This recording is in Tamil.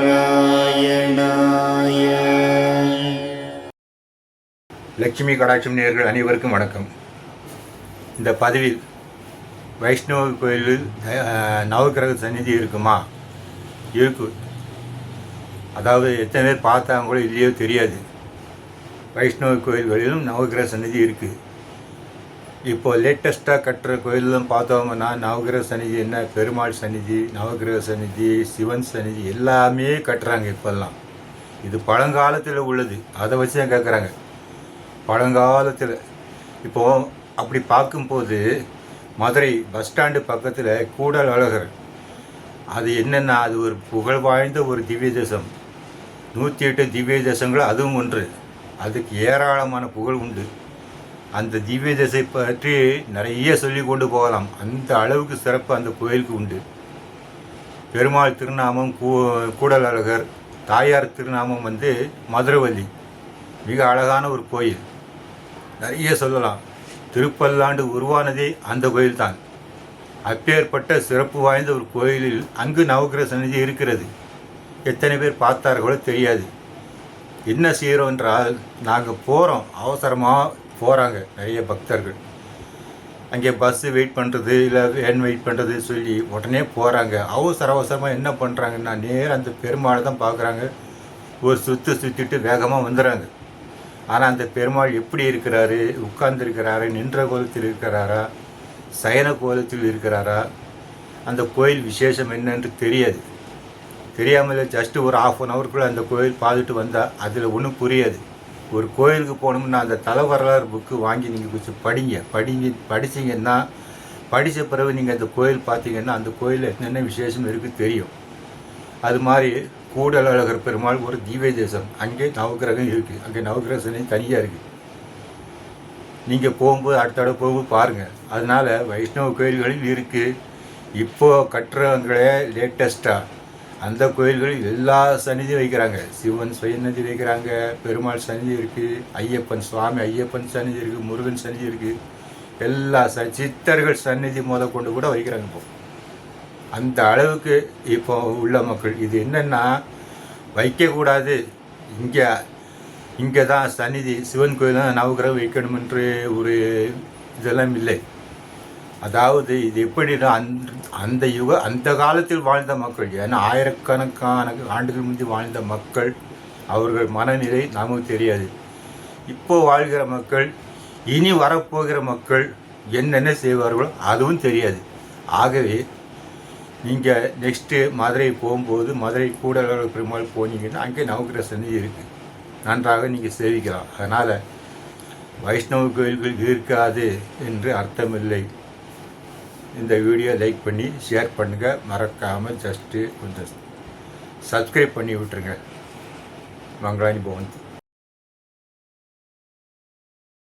நாராயணாய லட்சுமி கடாட்சம் நேர்கள் அனைவருக்கும் வணக்கம். இந்த பதிவில் வைஷ்ணவ கோயிலில் நவகிரக நவக்கிரக சந்நிதி இருக்குமா? இருக்கு. அதாவது எத்தனை பேர் பார்த்தாங்களோ இல்லையோ தெரியாது. வைஷ்ணவ கோயில்களிலும் நவக்கிரக சந்நிதி இருக்குது இப்போ லேட்டஸ்ட்டாக கட்டுற கோயிலெலாம் பார்த்தோம்னா நவகிரக சந்நிதி என்ன? பெருமாள் சந்நிதி நவகிரக சந்நிதி சிவன் சந்நிதி எல்லாமே கட்டுறாங்க இப்போல்லாம். இது பழங்காலத்தில் உள்ளது. அதை வச்சு தான் கேட்குறாங்க பழங்காலத்தில். இப்போ அப்படி பார்க்கும்போது மதுரை பஸ் ஸ்டாண்டு பக்கத்தில் கூடல் அழகர். அது என்னென்னா அது ஒரு புகழ் வாய்ந்த ஒரு திவ்ய தேசம். நூற்றி எட்டு திவ்ய தேசங்கள் அதுவும் ஒன்று. அதுக்கு ஏராளமான புகழ் உண்டு. அந்த திவ்ய தசை பற்றி நிறைய சொல்லி கொண்டு போகலாம். அந்த அளவுக்கு சிறப்பு அந்த கோயிலுக்கு உண்டு. பெருமாள் திருநாமம் கூ கூடல் அழகர் தாயார் திருநாமம் வந்து மதுரவல்லி. மிக அழகான ஒரு கோயில். நிறைய சொல்லலாம். திருப்பல்லாண்டு உருவானதே அந்த கோயில் தான் அப்பேற்பட்ட சிறப்பு வாய்ந்த ஒரு கோயிலில் அங்கு நவகிர சந்நிதி இருக்கிறது. எத்தனை பேர் பார்த்தார்களோ தெரியாது. என்ன செய்கிறோம் என்றால் நாங்கள் போகிறோம் அவசரமாக போகிறாங்க நிறைய பக்தர்கள். அங்கே பஸ்ஸு வெயிட் பண்ணுறது இல்லை வேன் வெயிட் பண்ணுறது சொல்லி உடனே போகிறாங்க அவசர அவசரமாக என்ன பண்ணுறாங்கன்னா நேராக அந்த பெருமாளை தான் பார்க்குறாங்க. ஒரு சுற்று சுற்றிட்டு வேகமாக வந்துடுறாங்க ஆனால் அந்த பெருமாள் எப்படி இருக்கிறாரு? உட்கார்ந்துருக்கிறாரு? நின்ற கோலத்தில் இருக்கிறாரா? சயன கோலத்தில் இருக்கிறாரா? அந்த கோயில் விசேஷம் என்னன்னு தெரியாது. தெரியாமல் ஜஸ்ட்டு ஒரு ஆஃப் அன் ஹவருக்குள்ளே அந்த கோயில் பார்த்துட்டு வந்தால் அதில் ஒன்றும் புரியாது. ஒரு கோயிலுக்கு போகணும்னா அந்த தலை வரலாறு புக்கு வாங்கி நீங்கள் கொஞ்சம் படிங்க. படிங்க படிச்சீங்கன்னா படித்த பிறகு நீங்கள் அந்த கோயில் பார்த்தீங்கன்னா அந்த கோயிலில் என்னென்ன விசேஷம் இருக்குது தெரியும். அது மாதிரி கூடல் அழகர் பெருமாள் ஒரு தீவை தேசம். அங்கே நவக்கிரகம் இருக்குது அங்கே நவக்கிரக சனி தனியாக இருக்குது நீங்கள் போகும்போது அடுத்த தடவை போகும்போது பாருங்கள் அதனால் வைஷ்ணவ கோயில்களில் இருக்குது இப்போது கட்டுறவங்களே லேட்டஸ்ட்டாக அந்த கோயில்களில் எல்லா சன்னிதி வைக்கிறாங்க. சிவன் சன்னதி வைக்கிறாங்க பெருமாள் சந்நிதி இருக்குது ஐயப்பன் சுவாமி ஐயப்பன் சந்நிதி இருக்குது முருகன் சந்நிதி இருக்குது எல்லா ச சித்தர்கள் சந்நிதி முத கொண்டு கூட வைக்கிறாங்க இப்போ. அந்த அளவுக்கு இப்போ உள்ள மக்கள் இது என்னென்னா வைக்கக்கூடாது இங்கே இங்கே தான் சந்நிதி சிவன் கோயில் தான் நவகிரகம் வைக்கணும் என்று ஒரு இதெல்லாம் இல்லை. அதாவது இது எப்படின்னா அந்த அந்த யுக அந்த காலத்தில் வாழ்ந்த மக்கள் ஏன்னா ஆயிரக்கணக்கான ஆண்டுகள் முந்தி வாழ்ந்த மக்கள் அவர்கள் மனநிலை நமக்கு தெரியாது. இப்போ வாழ்கிற மக்கள் இனி வரப்போகிற மக்கள் என்னென்ன செய்வார்களோ அதுவும் தெரியாது. ஆகவே நீங்கள் நெக்ஸ்ட்டு மதுரை போகும்போது மதுரை கூடலூர் பெருமாள் போனீங்கன்னா அங்கே நவகிரக சந்தி இருக்குது நன்றாக நீங்கள் சேவிக்கலாம். அதனால் வைஷ்ணவ கோயில்கள் இருக்காது என்று அர்த்தமில்லை. இந்த வீடியோ லைக் பண்ணி ஷேர் பண்ணுங்கள் மறக்காமல் ஜஸ்ட்டு கொஞ்சம் சப்ஸ்கிரைப் பண்ணி விட்டுருங்க. மங்களானி பவந்தி